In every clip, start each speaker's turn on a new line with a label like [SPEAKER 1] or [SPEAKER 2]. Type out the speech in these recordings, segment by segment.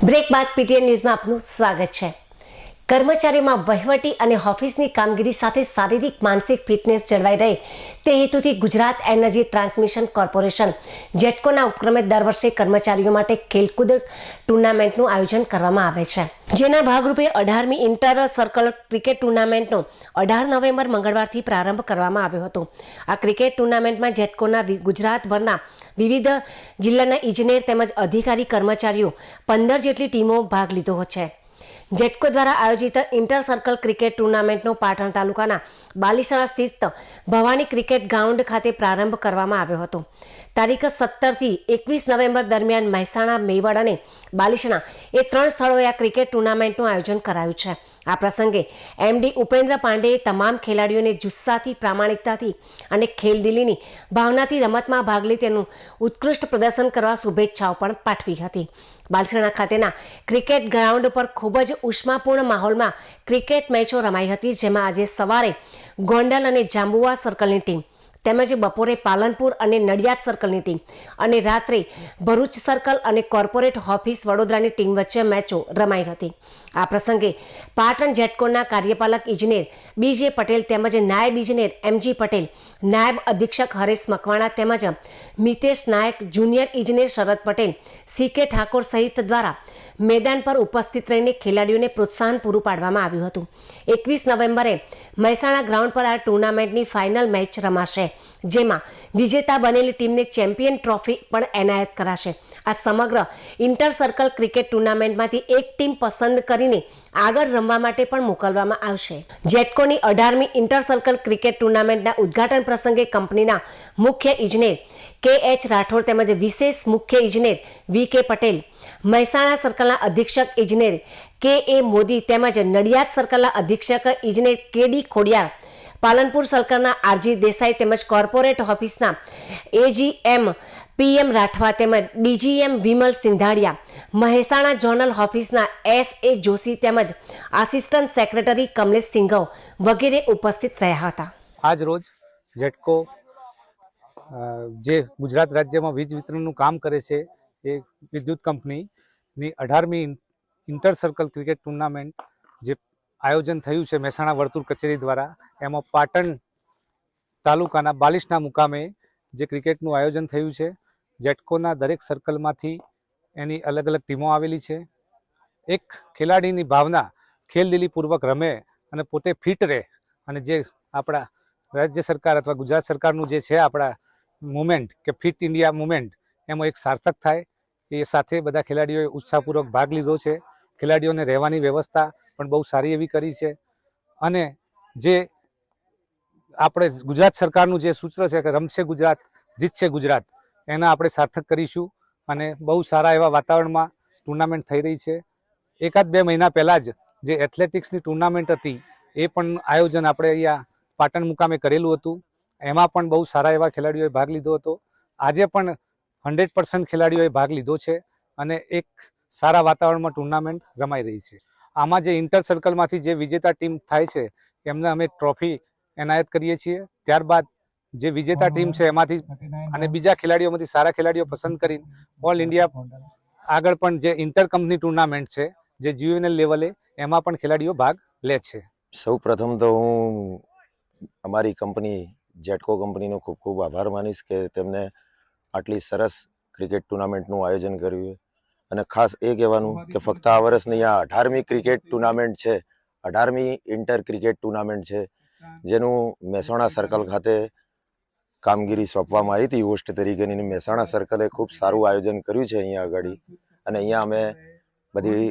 [SPEAKER 1] Break બાદ PTN ન્યૂઝમાં આપનું સ્વાગત છે. કર્મચારીઓમાં વહીવટી અને ઓફિસની કામગીરી સાથે શારીરિક, માનસિક ફિટનેસ જળવાઈ રહે. તે હેતુથી ગુજરાત એનર્જી ટ્રાન્સમિશન કોર્પોરેશન જેટકોના ઉપક્રમે દર વર્ષે કર્મચારીઓ માટે ખેલકૂદ ટુર્નામેન્ટનું આયોજન કરવામાં આવે છે. જેના ભાગરૂપે અઢારમી ઇન્ટર સર્કલ ક્રિકેટ ટુર્નામેન્ટનો અઢાર નવેમ્બર મંગળવારથી પ્રારંભ કરવામાં આવ્યો હતો. આ ક્રિકેટ ટુર્નામેન્ટમાં જેટકોના ગુજરાતભરના વિવિધ જિલ્લાના ઇજનેર તેમજ અધિકારી કર્મચારીઓ પંદર જેટલી ટીમો ભાગ લીધો છે. જેટકો દ્વારા આયોજિત ઇન્ટર સર્કલ ક્રિકેટ ટુર્નામેન્ટનો પાટણ તાલુકાના બાલીસણા સ્થિત ભવાની ક્રિકેટ ગ્રાઉન્ડ ખાતે પ્રારંભ કરવામાં આવ્યો હતો. તારીખ સત્તરથી એકવીસ નવેમ્બર દરમિયાન મહેસાણા, મેવાડ અને બાલીસણા એ ત્રણ સ્થળોએ આ ક્રિકેટ ટુર્નામેન્ટનું આયોજન કરાયું છે. આ પ્રસંગે એમડી ઉપેન્દ્ર પાંડેએ તમામ ખેલાડીઓને જુસ્સાથી, પ્રામાણિકતાથી અને ખેલદિલીની ભાવનાથી રમતમાં ભાગ લઈ તેનું ઉત્કૃષ્ટ પ્રદર્શન કરવા શુભેચ્છાઓ પણ પાઠવી હતી. બાલસણા ખાતેના ક્રિકેટ ગ્રાઉન્ડ પર ખૂબ જ ઉષ્માપૂર્ણ માહોલમાં ક્રિકેટ મેચો રમાઈ હતી, જેમાં આજે સવારે ગોંડલ અને જાંબુવા સર્કલની ટીમ તેમજ બપોરે પાલનપુર અને નડિયાદ સર્કલની ટીમ અને રાત્રે ભરૂચ સર્કલ અને કોર્પોરેટ ઓફિસ વડોદરાની ટીમ વચ્ચે મેચો રમાઈ હતી. આ પ્રસંગે પાટણ જેટકોના કાર્યપાલક ઇજનેર બીજે પટેલ તેમજ નાયબ ઇજનેર એમજી પટેલ, નાયબ અધિક્ષક હરેશ મકવાણા તેમજ મિતેશ નાયક, જુનિયર ઇજનેર શરદ પટેલ, સી કે ઠાકોર સહિત દ્વારા મેદાન પર ઉપસ્થિત રહીને ખેલાડીઓને પ્રોત્સાહન પૂરું પાડવામાં આવ્યું હતું. એકવીસ નવેમ્બરે મહેસાણા ગ્રાઉન્ડ પર આ ટુર્નામેન્ટની ફાઇનલ મેચ રમાશે. જેમાં વિજેતા બનેલી ટીમને ચેમ્પિયન ટ્રોફી પણ એનાયત કરાશે. આ સમગ્ર ઇન્ટર સર્કલ ક્રિકેટ ટુર્નામેન્ટમાંથી એક ટીમ પસંદ કરીને આગળ રમવા માટે પણ મોકલવામાં આવશે. જેટકોની અઢારમી ઇન્ટર સર્કલ ક્રિકેટ ટુર્નામેન્ટના ઉદ્ઘાટન પ્રસંગે કંપનીના મુખ્ય ઇજનેર કે એચ રાઠોડ તેમજ વિશેષ મુખ્ય ઇજનેર વી કે પટેલ, મહેસાણા સર્કલના અધિક્ષક ઇજનેર કે એ મોદી તેમજ નડિયાદ સર્કલના અધિક્ષક ઇજનેર કે ડી ખોડિયાર પાલનપુર સર્કલના આરજી દેસાઈ તેમજ કોર્પોરેટ ઓફિસના એજીએમ પીએમ રાઠવા તેમજ ડીજીએમ વિમલ સિંધાડિયા, મહેસાણા ઝોનલ ઓફિસના એસ એ જોશી તેમજ આસિસ્ટન્ટ સેક્રેટરી કમલેશ સિંઘવ વગેરે ઉપસ્થિત રહ્યા હતા.
[SPEAKER 2] આજ રોજ ઝટકો જે ગુજરાત રાજ્યમાં વીજ વિતરણનું કામ કરે છે, એ વિદ્યુત કંપનીની અઢારમી ઇન્ટર સર્કલ ક્રિકેટ ટુર્નામેન્ટ જે આયોજન થયું છે મહેસાણા વર્તુળ કચેરી દ્વારા. એમાં પાટણ તાલુકાના બાલિશના મુકામે જે ક્રિકેટનું આયોજન થયું છે, જેટકોના દરેક સર્કલમાંથી એની અલગ અલગ ટીમો આવેલી છે. એક ખેલાડીની ભાવના ખેલદિલીપૂર્વક રમે અને પોતે ફિટ રહે અને જે આપણા રાજ્ય સરકાર અથવા ગુજરાત સરકારનું જે છે આપણા મુમેન્ટ કે ફિટ ઇન્ડિયા મુમેન્ટ એમાં એક સાર્થક થાય. એ સાથે બધા ખેલાડીઓએ ઉત્સાહપૂર્વક ભાગ લીધો છે. ખેલાડીઓને રહેવાની વ્યવસ્થા પણ બહુ સારી એવી કરી છે. અને જે આપણે ગુજરાત સરકારનું જે સૂત્ર છે કે રમશે ગુજરાત, જીતશે ગુજરાત, એના આપણે સાર્થક કરીશું અને બહુ સારા એવા વાતાવરણમાં ટુર્નામેન્ટ થઈ રહી છે. એકાદ બે મહિના પહેલાં જ જે એથ્લેટિક્સની ટુર્નામેન્ટ હતી, એ પણ આયોજન આપણે અહીંયા પાટણ મુકામે કરેલું હતું. એમાં પણ બહુ સારા એવા ખેલાડીઓએ ભાગ લીધો હતો. આજે પણ હંડ્રેડ પર્સન્ટ ખેલાડીઓએ ભાગ લીધો છે અને એક સારા વાતાવરણમાં ટુર્નામેન્ટ રમાઈ રહી છે. આમાં જે ઇન્ટર સર્કલમાંથી જે વિજેતા ટીમ થાય છે, એમને અમે ટ્રોફી એનાયત કરીએ છીએ. ત્યારબાદ જે વિજેતા ટીમ છે એમાંથી અને બીજા ખેલાડીઓમાંથી સારા ખેલાડીઓ પસંદ કરી ઓલ ઇન્ડિયા આગળ પણ જે ઇન્ટર કંપની ટુર્નામેન્ટ છે, જે જીયુએનએલ લેવલે એમાં પણ ખેલાડીઓ ભાગ લે છે.
[SPEAKER 3] સૌ પ્રથમ તો હું અમારી કંપની જેટકો કંપનીનો ખૂબ ખૂબ આભાર માનીશ કે તેમને આટલી સરસ ક્રિકેટ ટુર્નામેન્ટનું આયોજન કર્યું અને ખાસ એ કહેવાનું કે ફક્ત આ વર્ષની આ અઢારમી ક્રિકેટ ટુર્નામેન્ટ છે અઢારમી ઇન્ટર ક્રિકેટ ટુર્નામેન્ટ છે જેનું મહેસાણા સર્કલ ખાતે કામગીરી સોંપવામાં આવી હતી હોસ્ટ તરીકેની મહેસાણા સર્કલે ખૂબ સારું આયોજન કર્યું છે અહીંયા આગળ. અને અહીંયા અમે બધી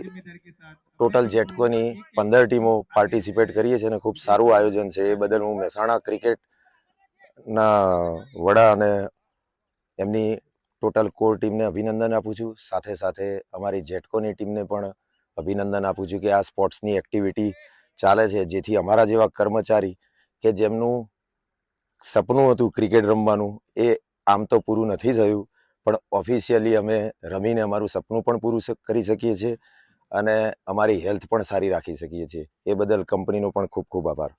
[SPEAKER 3] ટોટલ જેટકોની પંદર ટીમો પાર્ટિસિપેટ કરીએ છીએ અને ખૂબ સારું આયોજન છે. એ બદલ હું મહેસાણા ક્રિકેટના વડા અને એમની ટોટલ કોર ટીમને અભિનંદન આપું છું. સાથે સાથે અમારી જેટકોની ટીમને પણ અભિનંદન આપું છું કે આ સ્પોર્ટ્સની એક્ટિવિટી ચાલે છે, જેથી અમારા જેવા કર્મચારી કે જેમનું સપનું હતું ક્રિકેટ રમવાનું, એ આમ તો પૂરું નથી થયું, પણ ઓફિશિયલી અમે રમીને અમારું સપનું પણ પૂરું કરી શકીએ છીએ અને અમારી હેલ્થ પણ સારી રાખી શકીએ છીએ. એ બદલ કંપનીનો પણ ખૂબ ખૂબ આભાર.